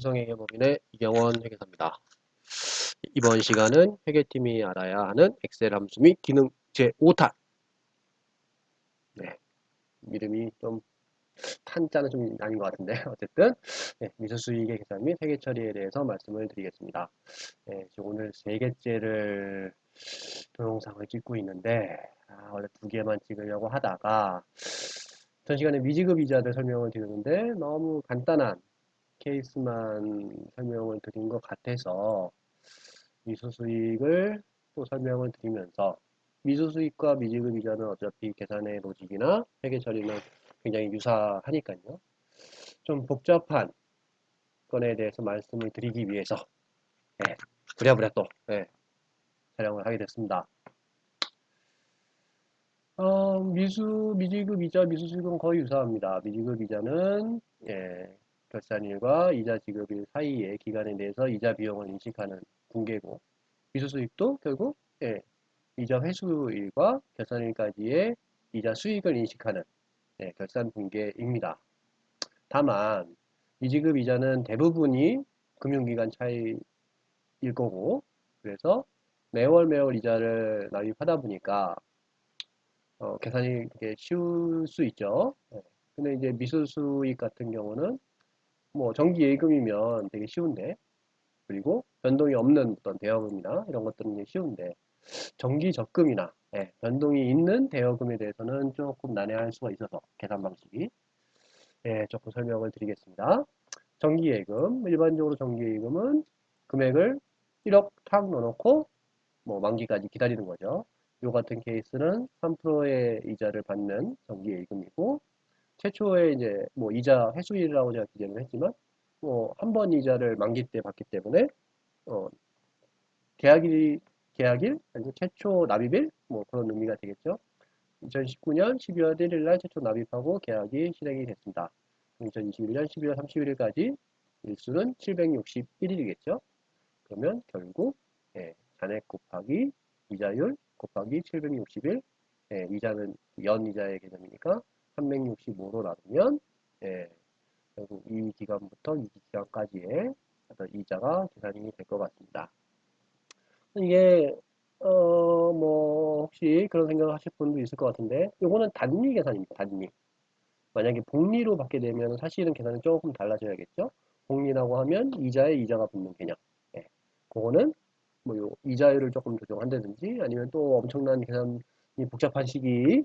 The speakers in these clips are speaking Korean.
태성회계법인의 이경원 회계사입니다. 이번 시간은 회계팀이 알아야 하는 엑셀 함수 및 기능 제5탄 네, 이름이 좀 탄자는 좀 아닌 것 같은데 어쨌든 네, 미수수익의 계산 및 회계 처리에 대해서 말씀을 드리겠습니다. 네, 오늘 세 개째를 동영상을 찍고 있는데 아, 원래 두 개만 찍으려고 하다가 전 시간에 미지급 이자들 설명을 드렸는데 너무 간단한 케이스만 설명을 드린 것 같아서 미수수익을 또 설명을 드리면서 미수수익과 미지급 이자는 어차피 계산의 로직이나 회계 처리는 굉장히 유사하니까요. 좀 복잡한 건에 대해서 말씀을 드리기 위해서 네, 부랴부랴 또 네, 촬영을 하게 됐습니다. 어, 미수, 미지급 이자, 미수수익은 거의 유사합니다. 미지급 이자는 예, 결산일과 이자 지급일 사이의 기간에 대해서 이자 비용을 인식하는 분계고 미수수익도 결국 예, 이자 회수일과 결산일까지의 이자 수익을 인식하는 예, 결산 분계입니다. 다만 미지급 이자는 대부분이 금융기간 차이일 거고 그래서 매월 매월 이자를 납입하다 보니까 어, 계산이 되게 쉬울 수 있죠. 예. 근데 이제 미수수익 같은 경우는 뭐 정기 예금이면 되게 쉬운데 그리고 변동이 없는 어떤 대여금이나 이런 것들은 쉬운데 정기 적금이나 예, 변동이 있는 대여금에 대해서는 조금 난해할 수가 있어서 계산 방식이 예, 조금 설명을 드리겠습니다. 정기 예금 일반적으로 정기 예금은 금액을 1억 탁 넣어놓고 뭐 만기까지 기다리는 거죠. 요 같은 케이스는 3%의 이자를 받는 정기 예금이고 최초에 이제 뭐 이자 회수일이라고 제가 기재를 했지만 뭐 한 번 이자를 만기 때 받기 때문에 어 계약일 계약일 아니 최초 납입일 뭐 그런 의미가 되겠죠. 2019년 12월 1일 날 최초 납입하고 계약이 실행이 됐습니다. 2021년 12월 31일까지 일수는 761일이겠죠. 그러면 결국 예, 잔액 곱하기 이자율 곱하기 761 예, 이자는 연 이자의 개념이니까 365로 나누면 예, 결국 이 기간부터 이 기간까지의 어떤 이자가 계산이 될 것 같습니다. 이게 어 뭐 혹시 그런 생각을 하실 분도 있을 것 같은데 이거는 단위 계산입니다. 단위. 만약에 복리로 받게 되면 사실은 계산이 조금 달라져야겠죠. 복리라고 하면 이자에 이자가 붙는 개념. 예. 그거는 뭐 요 이자율을 조금 조정한다든지 아니면 또 엄청난 계산이 복잡한 식이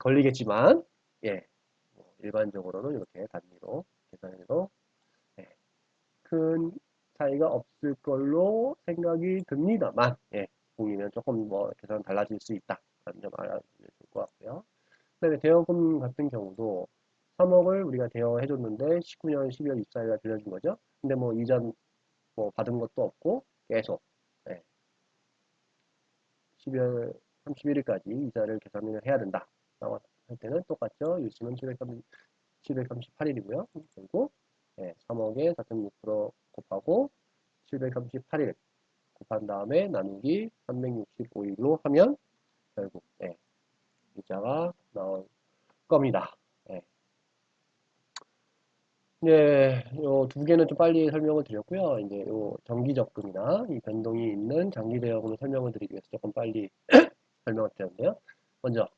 걸리겠지만 예. 뭐 일반적으로는 이렇게 단위로 계산해도 예. 큰 차이가 없을 걸로 생각이 듭니다만 예. 공이면 조금 뭐 계산 달라질 수 있다. 라는 점 알아주시면 좋을 것 같고요. 그 다음에 대여금 같은 경우도 3억을 우리가 대여해 줬는데 19년 12월 24일에 빌려준 거죠. 근데 뭐 이자 뭐 받은 것도 없고 계속 예. 12월 31일까지 이자를 계산을 해야 된다. 라고 할 때는 똑같죠. 일수는 730, 738일이고요. 그리고 예, 3억에 4.6% 곱하고 738일 곱한 다음에 나누기 365일로 하면 결국 예, 이자가 나올 겁니다. 예. 네, 요두 개는 좀 빨리 설명을 드렸고요. 이제 요 정기 적금이나 이 변동이 있는 장기 대여금을 설명을 드리기 위해서 조금 빨리 설명을 드렸는데요. 먼저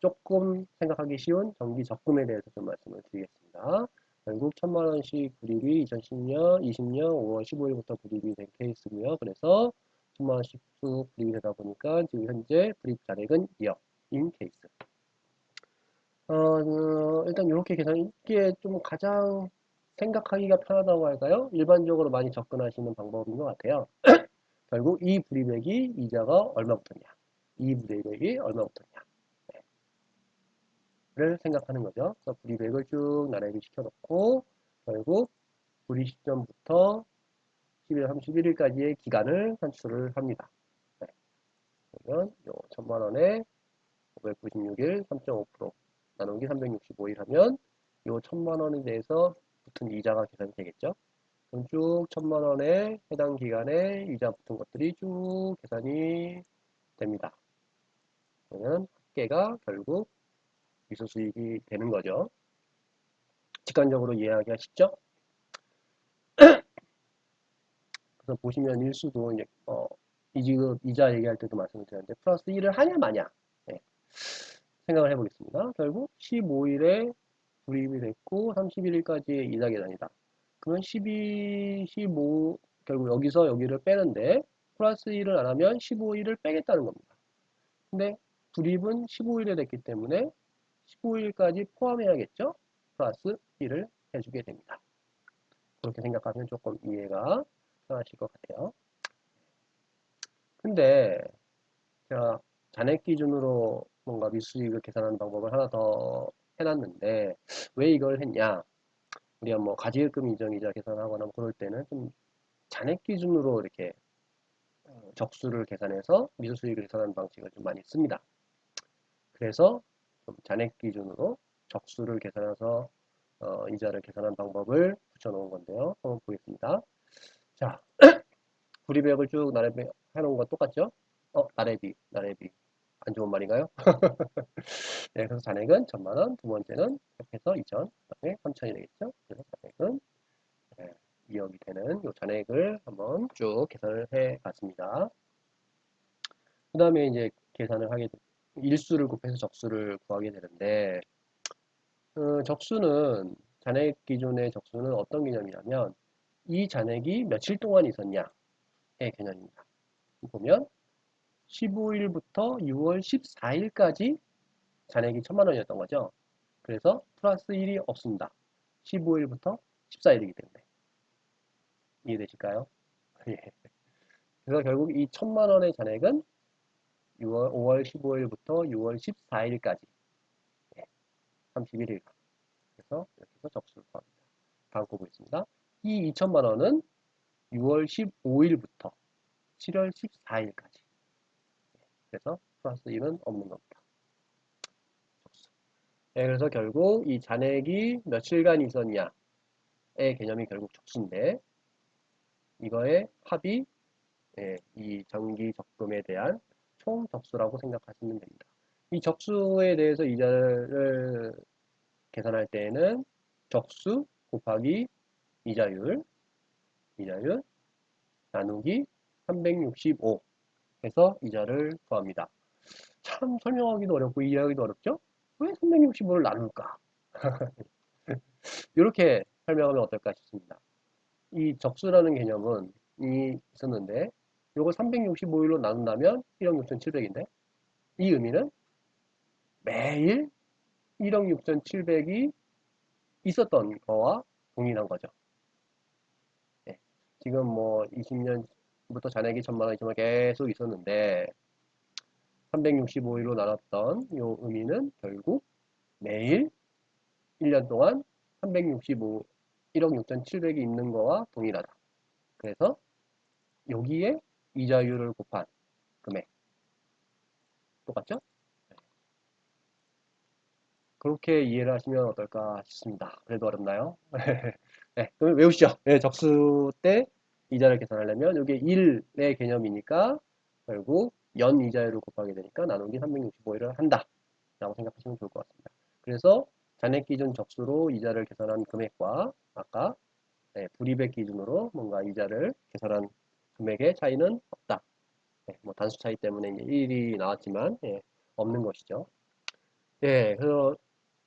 조금 생각하기 쉬운 정기 적금에 대해서 좀 말씀을 드리겠습니다. 결국 천만 원씩 불입이 2010년, 20년 5월 15일부터 불입이 된 케이스고요. 그래서 천만 원씩 쭉 불입이 되다 보니까 지금 현재 불입 잔액은 2억인 케이스. 어, 어, 일단 이렇게 계산 이게 좀 가장 생각하기가 편하다고 할까요? 일반적으로 많이 접근하시는 방법인 것 같아요. 결국 이 불이백이 이자가 얼마 붙었냐. 이 불이백이 얼마 붙었냐. 네. 를 생각하는 거죠. 그래서 불이백을 쭉 나란히 시켜놓고 결국 불이 시점부터 11월 31일까지의 기간을 산출을 합니다. 네. 그러면 요 천만 원에 596일 3.5% 나누기 365일 하면 요 천만 원에 대해서 붙은 이자가 계산이 되겠죠. 그럼 쭉 천만 원에 해당 기간에 이자 붙은 것들이 쭉 계산이 됩니다. 그러면 합계가 결국 미소수익이 되는 거죠. 직관적으로 이해하기가 쉽죠? 그래서 보시면 일수도 이제 어, 이지급 이자 얘기할 때도 말씀을 드렸는데 플러스 1을 하냐 마냐 예. 생각을 해보겠습니다. 결국 15일에 불입이 됐고 31일까지의 이자 계산이다. 그러면 12, 15 결국 여기서 여기를 빼는데 플러스 1을 안 하면 15일을 빼겠다는 겁니다. 근데 불입은 15일에 됐기 때문에 15일까지 포함해야겠죠? 플러스 1을 해주게 됩니다. 그렇게 생각하면 조금 이해가 편하실 것 같아요. 근데 제가 잔액 기준으로 뭔가 미수익을 계산하는 방법을 하나 더 해놨는데 왜 이걸 했냐? 우리가 뭐 가지금 이정이자 계산하거나 뭐 그럴 때는 좀 잔액 기준으로 이렇게 어, 적수를 계산해서 미수수익을 계산하는 방식을 좀 많이 씁니다. 그래서 좀 잔액 기준으로 적수를 계산해서 어, 이자를 계산하는 방법을 붙여놓은 건데요. 한번 보겠습니다. 자, 불이백을 쭉 나래비 해놓은 건 똑같죠? 어, 나래비, 나래비. 안 좋은 말인가요? 네, 그래서 잔액은 천만원, 두 번째는 합해서 2천, 그 다음에 3천이 되겠죠? 그래서 잔액은 네, 2억이 되는 이 잔액을 한번 쭉 계산을 해 봤습니다. 그 다음에 이제 계산을 하게, 일수를 곱해서 적수를 구하게 되는데, 어, 적수는, 잔액 기준의 적수는 어떤 개념이냐면, 이 잔액이 며칠 동안 있었냐의 개념입니다. 보면, 15일부터 6월 14일까지 잔액이 천만 원이었던 거죠. 그래서 플러스 1이 없습니다. 15일부터 14일이기 때문에. 이해되실까요? 예. 그래서 결국 이 천만 원의 잔액은 6월, 5월 15일부터 6월 14일까지. 예. 31일. 그래서 이렇게 해서 적수를 구합니다. 다음 거 보겠습니다. 이 2천만 원은 6월 15일부터 7월 14일까지. 그래서 플러스 1은 없는 겁니다. 네, 그래서 결국 이 잔액이 며칠간 있었냐의 개념이 결국 적수인데 이거의 합이 예, 이 정기 적금에 대한 총 적수라고 생각하시면 됩니다. 이 적수에 대해서 이자를 계산할 때에는 적수 곱하기 이자율, 이자율 나누기 365 해서 이자를 구합니다. 참 설명하기도 어렵고 이해하기도 어렵죠? 왜 365를 나눌까? 이렇게 설명하면 어떨까 싶습니다. 이 적수라는 개념은 이 있었는데 이걸 365일로 나눈다면 1억 6,700인데 이 의미는 매일 1억 6,700이 있었던 거와 동일한 거죠. 네. 지금 뭐 20년 부터 잔액이 천만 원, 이천만 계속 있었는데 365일로 나눴던 이 의미는 결국 매일 1년 동안 365 1억 6,700이 있는 거와 동일하다. 그래서 여기에 이자율을 곱한 금액 똑같죠? 네. 그렇게 이해를 하시면 어떨까 싶습니다. 그래도 어렵나요? 네, 그럼 외우시죠. 네, 적수 때 이자를 계산하려면 이게 1의 개념이니까 결국 연 이자율을 곱하게 되니까 나누기 365일을 한다 라고 생각하시면 좋을 것 같습니다. 그래서 잔액 기준 적수로 이자를 계산한 금액과 아까 네, 불이백 기준으로 뭔가 이자를 계산한 금액의 차이는 없다. 네, 뭐 단수 차이 때문에 이제 1이 나왔지만 예, 없는 것이죠. 예, 그래서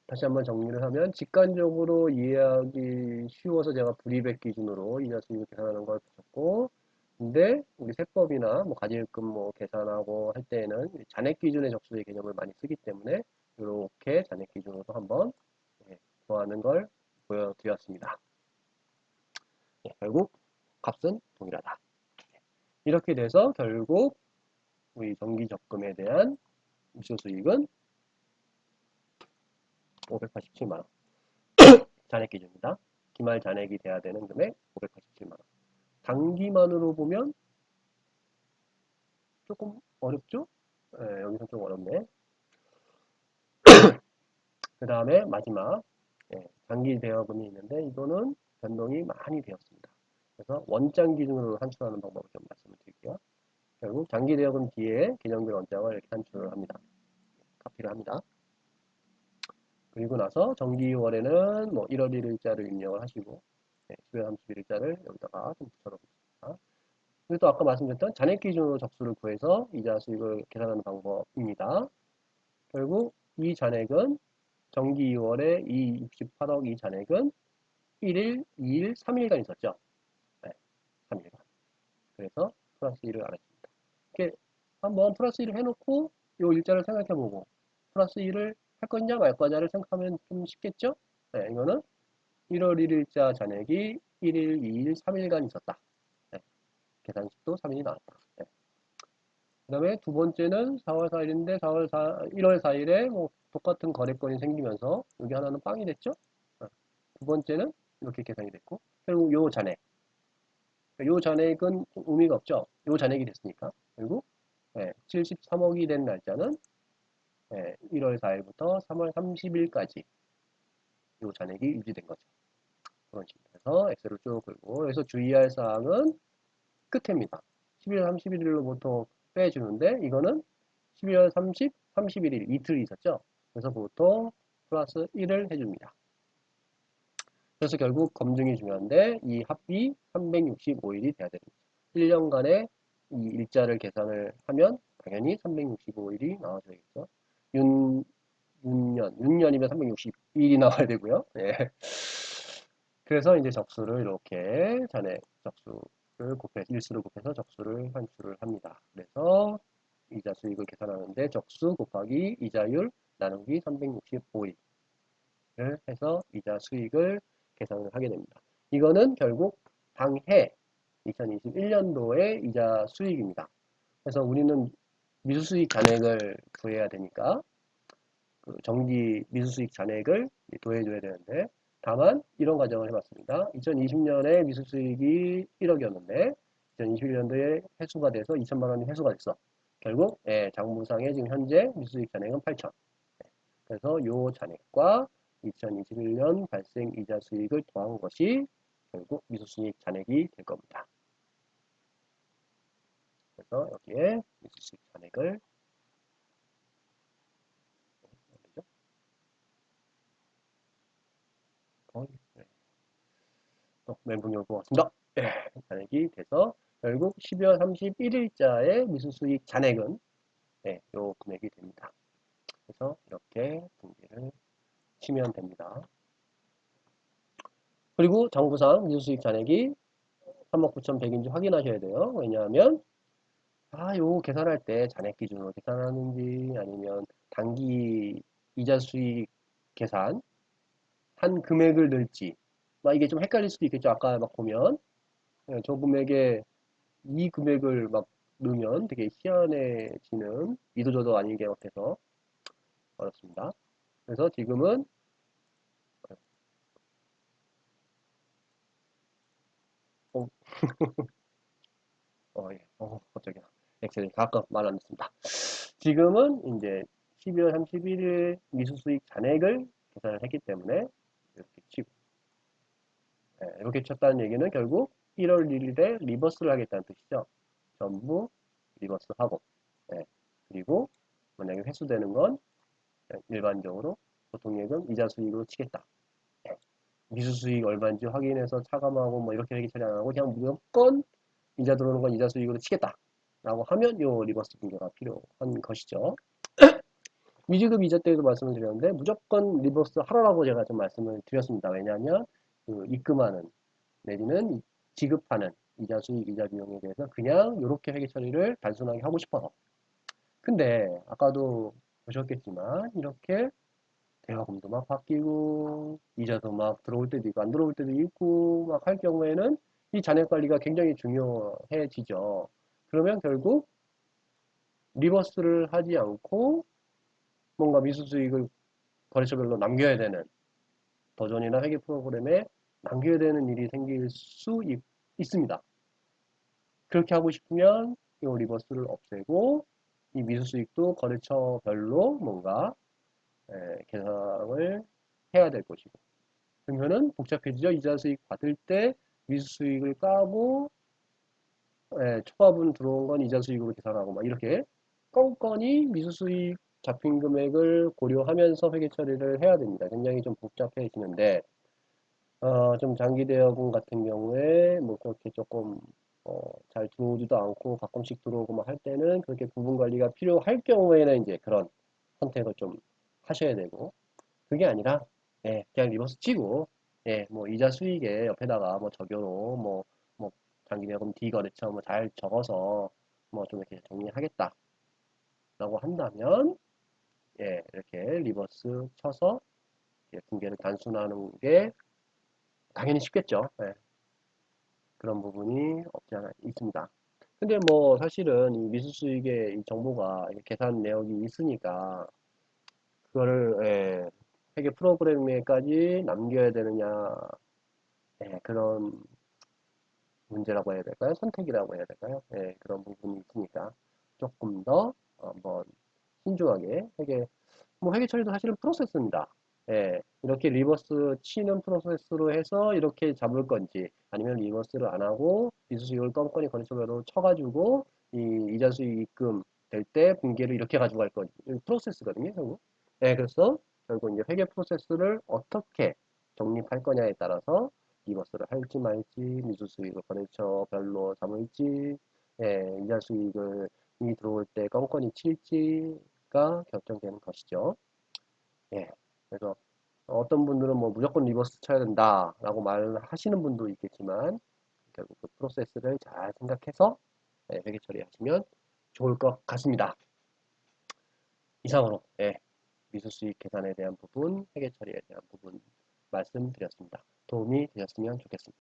다시 한번 정리를 하면 직관적으로 이해하기 쉬워서 제가 불이백 기준으로 이자 수익을 계산하는 걸 보셨고 근데 우리 세법이나 뭐 가지금 뭐 계산하고 할 때에는 잔액 기준의 적수의 개념을 많이 쓰기 때문에 이렇게 잔액 기준으로 한번 예, 구하는 걸 보여드렸습니다. 예, 결국 값은 동일하다. 이렇게 돼서 결국 우리 정기 적금에 대한 미수 수익은 587만원. 잔액 기준입니다. 기말 잔액이 돼야 되는 금액 587만원. 단기만으로 보면 조금 어렵죠? 네, 여기서 좀 어렵네. 그 다음에 마지막 네, 장기 대여금이 있는데 이거는 변동이 많이 되었습니다. 그래서 원장 기준으로 산출하는 방법을 좀 말씀을 드릴게요. 결국 장기 대여금 뒤에 개정비 원장을 이렇게 산출을 합니다. 카피를 합니다. 그리고 나서 정기월에는 뭐 1월 1일자를 입력을 하시고 네, 10월 31일자를 여기다가 좀 붙여놓습니다. 이것도 아까 말씀드렸던 잔액 기준으로 적수를 구해서 이자 수익을 계산하는 방법입니다. 결국 이 잔액은 정기 2월에 이 68억 이 잔액은 1일, 2일, 3일간 있었죠. 네, 3일간. 그래서 플러스 1을 알았습니다. 이렇게 한번 플러스 1을 해놓고 이 일자를 생각해보고 플러스 1을 할 거냐 말 거냐를 생각하면 좀 쉽겠죠? 네, 이거는 1월 1일자 잔액이 1일, 2일, 3일간 있었다. 네, 계산식도 3일이 나왔다. 네. 그 다음에 두 번째는 4월 4일인데 4월 4, 1월 4일에 뭐 똑같은 거래건이 생기면서 여기 하나는 빵이 됐죠? 네. 두 번째는 이렇게 계산이 됐고 결국 요 잔액 요 잔액은 의미가 없죠. 요 잔액이 됐으니까 결국 네, 73억이 된 날짜는 네, 1월 4일부터 3월 30일까지 요 잔액이 유지된 거죠. 그런 식으로 해서 엑셀을 쭉 긁고 그래서 주의할 사항은 끝입니다. 11월 31일로 보통 빼주는데 이거는 12월 30, 31일 이틀 있었죠. 그래서 보통 플러스 1을 해줍니다. 그래서 결국 검증이 중요한데 이 합이 365일이 돼야 됩니다. 1년간의 이 일자를 계산을 하면 당연히 365일이 나와줘야겠죠. 윤, 윤년, 윤년이면 360일이 나와야 되고요. 예. 그래서 이제 적수를 이렇게 전에 적수를 곱해서 일수를 곱해서 적수를 환수를 합니다. 그래서 이자 수익을 계산하는데 적수 곱하기 이자율 나누기 365일을 해서 이자 수익을 계산을 하게 됩니다. 이거는 결국 당해 2021년도의 이자 수익입니다. 그래서 우리는 미수수익 잔액을 구해야 되니까 그 정기 미수수익 잔액을 도해줘야 되는데 다만 이런 과정을 해봤습니다. 2020년에 미수수익이 1억이었는데 2021년도에 회수가 돼서 2천만 원이 회수가 됐어. 결국 예, 장부상에 지금 현재 미수수익 잔액은 8천. 그래서 요 잔액과 2021년 발생 이자 수익을 더한 것이 결국 미수수익 잔액이 될 겁니다. 그래서 여기에 미수수익 잔액을 거의 네. 어, 멘붕이 올것 같습니다. 네, 잔액이 돼서 결국 12월 31일자의 미수수익 잔액은 네, 요 금액이 됩니다. 그래서 이렇게 분기를 치면 됩니다. 그리고 장부상 미수수익 잔액이 3억 9,100인지 확인하셔야 돼요. 왜냐하면 아, 요 계산할 때 잔액 기준으로 계산하는지 아니면 단기 이자 수익 계산 한 금액을 넣을지 막 이게 좀 헷갈릴 수도 있겠죠. 아까 막 보면 예, 저 금액에 이 금액을 막 넣으면 되게 희한해지는 이도저도 아닌 게 같아서 어렵습니다. 그래서 지금은 어, 어, 예. 어, 갑자기 엑셀이 가끔 말 안 듣습니다. 지금은 이제 12월 31일 미수수익 잔액을 계산을 했기 때문에 이렇게 치고 네, 이렇게 쳤다는 얘기는 결국 1월 1일에 리버스를 하겠다는 뜻이죠. 전부 리버스하고 네, 그리고 만약에 회수되는 건 일반적으로 보통액은 이자 수익으로 치겠다. 네, 미수 수익 얼마인지 확인해서 차감하고 뭐 이렇게 얘기 처리 안 하고 그냥 무조건 이자 들어오는 건 이자 수익으로 치겠다. 라고 하면 요 리버스 분계가 필요한 것이죠. 미지급 이자 때에도 말씀을 드렸는데 무조건 리버스 하라라고 제가 좀 말씀을 드렸습니다. 왜냐하면 그 입금하는 내지는 지급하는 이자 수익 이자 비용에 대해서 그냥 이렇게 회계 처리를 단순하게 하고 싶어서 근데 아까도 보셨겠지만 이렇게 대화금도 막 바뀌고 이자도 막 들어올 때도 있고 안 들어올 때도 있고 막 할 경우에는 이 잔액 관리가 굉장히 중요해지죠. 그러면 결국 리버스를 하지 않고 뭔가 미수수익을 거래처별로 남겨야 되는 도전이나 회계 프로그램에 남겨야 되는 일이 생길 수 있, 습니다 그렇게 하고 싶으면 이 리버스를 없애고 이 미수수익도 거래처별로 뭔가 에, 계산을 해야 될 것이고 그러면은 복잡해지죠. 이자 수익 받을 때 미수 수익을 까고 에, 초과분 들어온 건 이자 수익으로 계산하고 막 이렇게 껌껌이 미수 수익 잡힌 금액을 고려하면서 회계 처리를 해야 됩니다. 굉장히 좀 복잡해지는데 어, 좀 장기 대여금 같은 경우에 뭐 그렇게 조금 어, 잘 들어오지도 않고 가끔씩 들어오고 뭐할 때는 그렇게 구분 관리가 필요할 경우에는 이제 그런 선택을 좀 하셔야 되고 그게 아니라 예, 그냥 리버스 치고 예, 뭐 이자 수익에 옆에다가 뭐 적용으로 뭐, 뭐 장기대금 D 거래처 뭐 잘 적어서 뭐 좀 이렇게 정리하겠다 라고 한다면 예, 이렇게 리버스 쳐서 예, 붕괴를 단순하는 게 당연히 쉽겠죠. 예. 그런 부분이 없지 않아 있습니다. 근데 뭐 사실은 이 미수수익의 이 정보가 계산 내역이 있으니까 그거를 예, 회계 프로그램에까지 남겨야 되느냐 예, 그런 문제라고 해야 될까요? 선택이라고 해야 될까요? 예, 그런 부분이 있으니까 조금 더 한번 신중하게 회계 뭐 회계 처리도 사실은 프로세스입니다. 예, 이렇게 리버스 치는 프로세스로 해서 이렇게 잡을 건지 아니면 리버스를 안 하고 미수수익을 껌껌이 거래처별로 쳐가지고 이 이자 수익 입금 될 때 분기를 이렇게 가지고 갈 건지 프로세스거든요, 결국. 예, 그래서 결국 이제 회계 프로세스를 어떻게 정립할 거냐에 따라서 리버스를 할지 말지 미수 수익을 거래처별로 잡을지 예, 이자 수익을 이 들어올 때 껌껌이 칠지가 결정되는 것이죠. 예. 그래서 어떤 분들은 뭐 무조건 리버스 쳐야 된다 라고 말하시는 분도 있겠지만 결국 그 프로세스를 잘 생각해서 예, 회계 처리하시면 좋을 것 같습니다. 이상으로 예, 미수수익 계산에 대한 부분, 회계 처리에 대한 부분 말씀드렸습니다. 도움이 되셨으면 좋겠습니다.